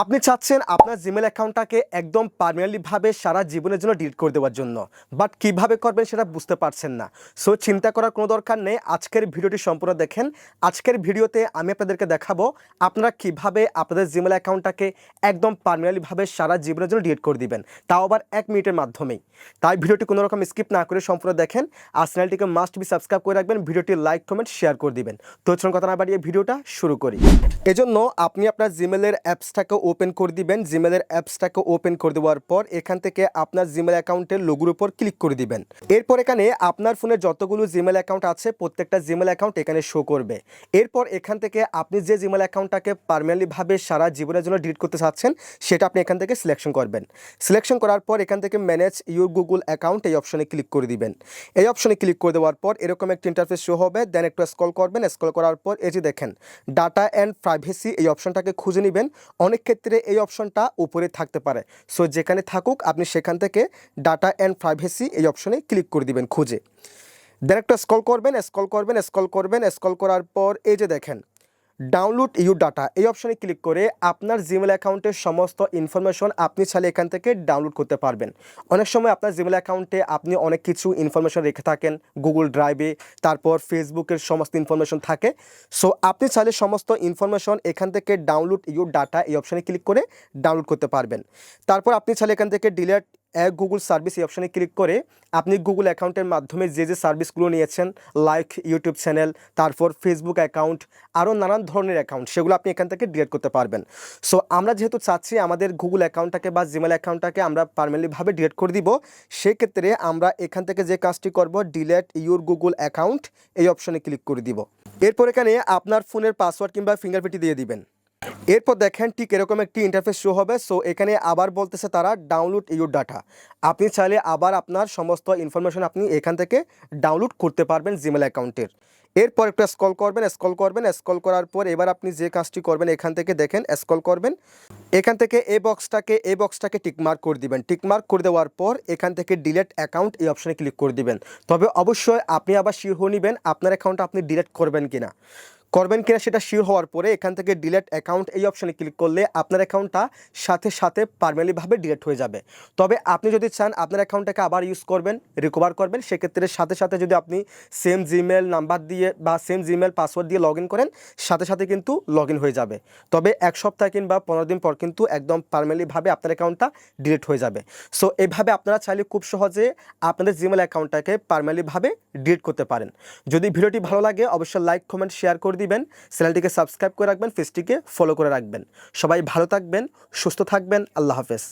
আপনি চাচ্ছেন আপনার জিমেল অ্যাকাউন্টটাকে একদম পার্মানেন্টলিভাবে সারা জীবনের জন্য ডিলিট করে দেওয়ার জন্য। বাট কীভাবে করবেন সেটা বুঝতে পারছেন না। সো চিন্তা করার কোনো দরকার নেই। আজকের ভিডিওটি সম্পূর্ণ দেখেন। আজকের ভিডিওতে আমি আপনাদেরকে দেখাবো আপনারা কীভাবে আপনাদের জিমেল অ্যাকাউন্টটাকে একদম পার্মানেন্টলিভাবে সারা জীবনের জন্য ডিলিট করে দিবেন। তাও আবার এক মিনিটের মাধ্যমেই। তাই ভিডিওটি কোনো রকম স্কিপ না করে সম্পূর্ণ দেখেন। আর চ্যানেলটিকে মাস্ট বি সাবস্ক্রাইব করে রাখবেন। ভিডিওটি লাইক কমেন্ট শেয়ার করে দিবেন। তো চলুন কথা না বাড়িয়ে ভিডিওটা শুরু করি। এজন্য আপনি আপনার জিমেলের অ্যাপসটাকে ওপেন করে দিবেন জিমেলের অ্যাপসটাকে ওপেন করে দেওয়ার পর এখান থেকে আপনার জিমেল অ্যাকাউন্টের লোগোর উপর ক্লিক করে দিবেন। এরপর এখানে আপনার ফোনে যতগুলো জিমেল অ্যাকাউন্ট আছে, প্রত্যেকটা জিমেল অ্যাকাউন্ট এখানে শো করবে। এরপর এখান থেকে আপনি যে জিমেল অ্যাকাউন্টটাকে পারমানেন্টলিভাবে সারা জীবনের জন্য ডিলিট করতে চাচ্ছেন, সেটা আপনি এখান থেকে সিলেকশন করবেন। সিলেকশন করার পর এখান থেকে ম্যানেজ ইউর গুগল অ্যাকাউন্ট এই অপশনে ক্লিক করে দিবেন। এই অপশনে ক্লিক করে দেওয়ার পর এরকম একটি ইন্টারফেস শো হবে দেন একটু স্ক্রল করবেন স্ক্রল করার পর যে দেখেন ডাটা অ্যান্ড প্রাইভেসি এই অপশনটাকে খুঁজে নেবেন। অনেক ক্ষেত্রে এই অপশনটা উপরে থাকতে পারে। সো যেখানে থাকুক, আপনি সেখান থেকে ডাটা অ্যান্ড প্রাইভেসি এই অপশনে ক্লিক করে দিবেন, খুঁজে। দেন একটা স্কল করবেন স্কল করবেন স্কল করবেন স্কল করার পর এই যে দেখেন ডাউনলোড ইউ ডাটা এই অপশনে ক্লিক করে আপনার জিমেল অ্যাকাউন্টের সমস্ত ইনফরমেশন আপনি চাইলে এখান থেকে ডাউনলোড করতে পারবেন। অনেক সময় আপনার জিমেল অ্যাকাউন্টে আপনি অনেক কিছু ইনফরমেশন রেখে থাকেন গুগল ড্রাইভে তারপর ফেসবুকের সমস্ত ইনফরমেশন থাকে। সো আপনি চাইলে সমস্ত ইনফরমেশন এখান থেকে ডাউনলোড ইউ ডাটা এই অপশনে ক্লিক করে ডাউনলোড করতে পারবেন। তারপর আপনি চাইলে এখান থেকে ডিলেট এক গুগল সার্ভিস এই অপশানে ক্লিক করে আপনি গুগল অ্যাকাউন্টের মাধ্যমে যে যে সার্ভিসগুলো নিয়েছেন লাইক ইউটিউব চ্যানেল তারপর ফেসবুক অ্যাকাউন্ট আরও নানান ধরনের অ্যাকাউন্ট সেগুলো আপনি এখান থেকে ডিলিট করতে পারবেন। সো আমরা যেহেতু চাচ্ছি আমাদের গুগল অ্যাকাউন্টটাকে বা জিমেল অ্যাকাউন্টটাকে আমরা পারমানেন্টলিভাবে ডিলিট করে দিব, সেক্ষেত্রে আমরা এখান থেকে যে কাজটি করব ডিলেট ইউর গুগল অ্যাকাউন্ট এই অপশনে ক্লিক করে দিব। এরপর এখানে আপনার ফোনের পাসওয়ার্ড কিংবা ফিঙ্গারপ্রিন্ট দিয়ে দিবেন। এরপর দেখেন ঠিক এরকম একটি ইন্টারফেস শো হবে। সো এখানে আবার বলতেছে তারা ডাউনলোড ইউর ডাটা আপনি চাইলে আবার আপনার সমস্ত ইনফরমেশন আপনি এখান থেকে ডাউনলোড করতে পারবেন জিমেল অ্যাকাউন্টের এরপর একটু স্কল করবেন স্কল করবেন স্কল করার পর এবার আপনি যে কাজটি করবেন, এখান থেকে দেখেন স্কল করবেন। এখান থেকে এ বক্সটাকে এ বক্সটাকে টিকমার্ক করে দিবেন। টিকমার্ক করে দেওয়ার পর এখান থেকে ডিলেট অ্যাকাউন্ট এই অপশানে ক্লিক করে দিবেন। তবে অবশ্যই আপনি আবার শিওর নেবেন আপনার অ্যাকাউন্ট আপনি ডিলেট করবেন কিনা। করবেন কিনা সেটা শিওর হওয়ার পরে এখান থেকে ডিলেট অ্যাকাউন্ট এই অপশনে ক্লিক করলে আপনার অ্যাকাউন্টটা সাথে সাথে পারমানেন্টলিভাবে ডিলেট হয়ে যাবে। তবে আপনি যদি চান আপনার অ্যাকাউন্টটাকে আবার ইউজ করবেন রিকভার করবেন, সেক্ষেত্রে সাথে সাথে যদি আপনি সেম জিমেল নাম্বার দিয়ে বা সেম জিমেল পাসওয়ার্ড দিয়ে লগ করেন, সাথে সাথে কিন্তু লগ হয়ে যাবে। তবে এক সপ্তাহ কিংবা পনেরো দিন পর কিন্তু একদম পারমানেন্টলিভাবে আপনার অ্যাকাউন্টটা ডিলিট হয়ে যাবে। সো এভাবে আপনারা চাইলে খুব সহজে আপনাদের জিমেল অ্যাকাউন্টটাকে পারমানেন্টলিভাবে ডিলিট করতে পারেন। যদি ভিডিওটি ভালো লাগে, অবশ্যই লাইক কমেন্ট শেয়ার করে দিবেন, চ্যানেলটিকে সাবস্ক্রাইব করে রাখবেন, পেজটিকে ফলো করে রাখবেন। সবাই ভালো থাকবেন, সুস্থ থাকবেন, আল্লাহ হাফেজ।